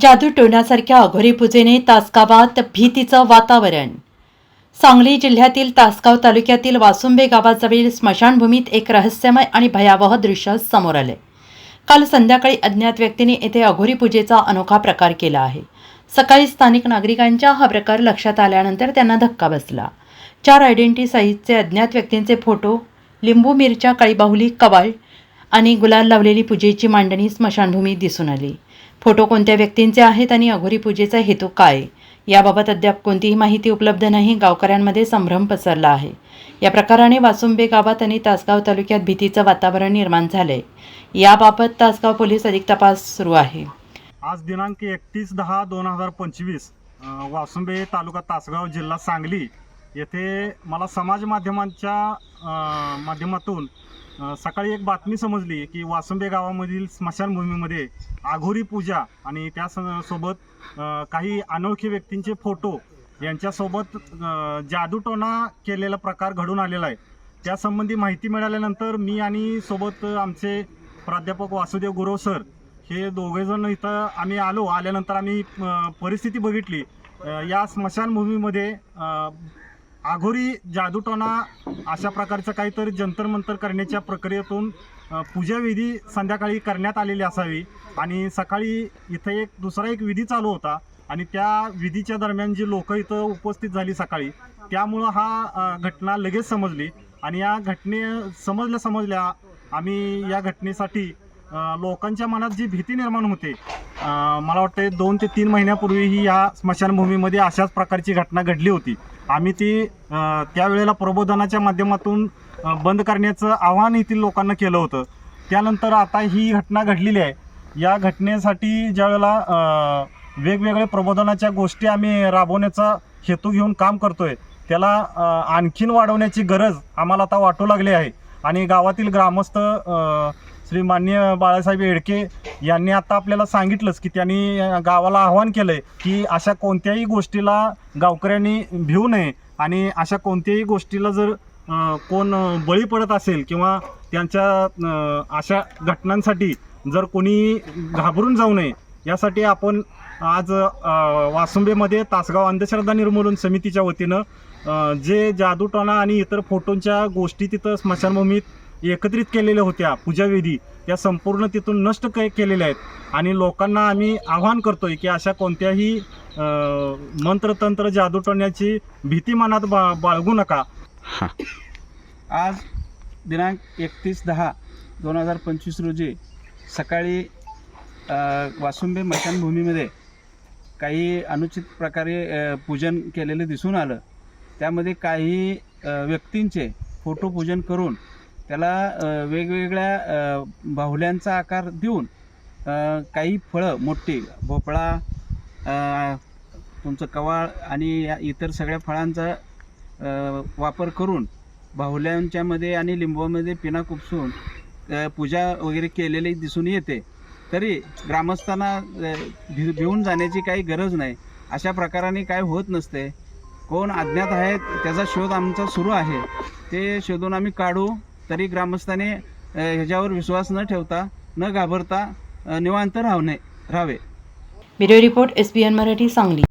जादू टोण्यासारख्या अघोरी पूजेने तासगावात भीतीचं वातावरण. सांगली जिल्ह्यातील तासगाव तालुक्यातील वासुंबे गावाजवळील स्मशानभूमीत एक रहस्यमय आणि भयावह दृश्य समोर आले. काल संध्याकाळी अज्ञात व्यक्तीने येथे अघोरी पूजेचा अनोखा प्रकार केला आहे. सकाळी स्थानिक नागरिकांच्या हा प्रकार लक्षात आल्यानंतर त्यांना धक्का बसला. चार आयडेंटी साईजचे अज्ञात व्यक्तींचे फोटो लिंबू मिरच्या काळीबाहुली कवाळ आणि गुलाल लावलेली पूजेची मांडणी स्मशानभूमीत दिसून आली. फोटो कोणत्या व्यक्तींचे आहेत आणि अघोरी पूजेचा हेतू काय? याबाबत अद्याप कोणतीही माहिती उपलब्ध नाही. गावकऱ्यांमध्ये संभ्रम पसरला आहे. या प्रकाराने वासुंबे गावात आणि तासगाव तालुक्यात भीतीचं वातावरण निर्माण झालंय. याबाबत तासगाव पोलीस अधिक तपास सुरू आहे. आज दिनांक एकतीस दहा दोन हजार पंचवीस वासुंबे तालुका तासगाव जिल्हा सांगली येथे मला समाज माध्यमांच्या माध्यमातून सकाळी एक बातमी समजली की वासंबे गावामधील स्मशानभूमीमध्ये आघोरी पूजा आणि त्या स- सोबत काही अनोळखी व्यक्तींचे फोटो यांच्यासोबत जादूटोना जादूटोणा केलेला प्रकार घडून आलेला आहे. त्यासंबंधी माहिती मिळाल्यानंतर मी आणि सोबत आमचे प्राध्यापक वासुदेव गुरव सर हे दोघेजण इथं आम्ही आलो. आल्यानंतर आम्ही परिस्थिती बघितली. या स्मशानभूमीमध्ये आघोरी जादूटोणा अशा प्रकारचं काहीतरी जंतर मंतर करण्याच्या प्रक्रियेतून पूजाविधी संध्याकाळी करण्यात आलेली असावी. आणि सकाळी इथं एक दुसरा एक विधी चालू होता. आणि त्या विधीच्या दरम्यान जी लोकं इथं उपस्थित झाली सकाळी त्यामुळं हा घटना लगेच समजली. आणि या घटने समजल्या समजल्या आम्ही या घटनेसाठी लोकांच्या मनात जी भीती निर्माण होते मला वाटतं दोन ते तीन महिन्यापूर्वीही या स्मशानभूमीमध्ये अशाच प्रकारची घटना घडली होती. आम्ही ती त्यावेळेला प्रबोधनाच्या माध्यमातून बंद करण्याचं आव्हान येथील लोकांना केलं होतं. त्यानंतर आता ही घटना घडलेली आहे. या घटनेसाठी ज्यावेळेला वेळेला वेगवेगळे प्रबोधनाच्या गोष्टी आम्ही राबवण्याचा हेतू घेऊन काम करतोय त्याला आणखीन वाढवण्याची गरज आम्हाला आता वाटू लागली आहे. आणि गावातील ग्रामस्थ श्री मान्य बाळासाहेब येडके यांनी आता आपल्याला सांगितलंच की त्यांनी गावाला आवाहन केलंय की अशा कोणत्याही गोष्टीला गावकऱ्यांनी भिवू नये आणि अशा कोणत्याही गोष्टीला जर कोण बळी पडत असेल किंवा त्यांच्या अशा घटनांसाठी जर कोणी घाबरून जाऊ नये यासाठी आपण आज वासुंबेमध्ये तासगाव अंधश्रद्धा निर्मूलन समितीच्या वतीनं जे जादूटोणा आणि इतर फोटोंच्या गोष्टी तिथं स्मशानभूमीत एकत्रित केलेल्या होत्या. पूजाविधी त्या संपूर्ण तिथून नष्ट के केलेल्या आहेत. आणि लोकांना आम्ही आवाहन करतोय की अशा कोणत्याही मंत्रतंत्र जादूटोण्याची भीती मनात बा बाळगू नका. आज दिनांक एकतीस दहा दोन हजार पंचवीस रोजी सकाळी वासुंबे मशानभूमीमध्ये काही अनुचित प्रकारे पूजन केलेलं दिसून आलं. त्यामध्ये काही व्यक्तींचे फोटो पूजन करून त्याला वेगवेगळ्या बाहुल्यांचा आकार देऊन काही फळं मोठी भोपळा तुमचं कवाळ आणि या इतर सगळ्या फळांचा वापर करून बाहुल्यांच्यामध्ये आणि लिंबामध्ये पिना कुपसून पूजा वगैरे केलेली दिसून येते. तरी ग्रामस्थांना भि भिवून जाण्याची काही गरज नाही. अशा प्रकाराने काय होत नसते. कोण अज्ञात आहेत त्याचा शोध आमचा सुरू आहे. ते शोधून आम्ही काढू तरी ग्रामस्थाने ह्याच्यावर विश्वास न ठेवता न घाबरता निवांत राहणे राहावे. Bureau report S B N Marathi Sangli.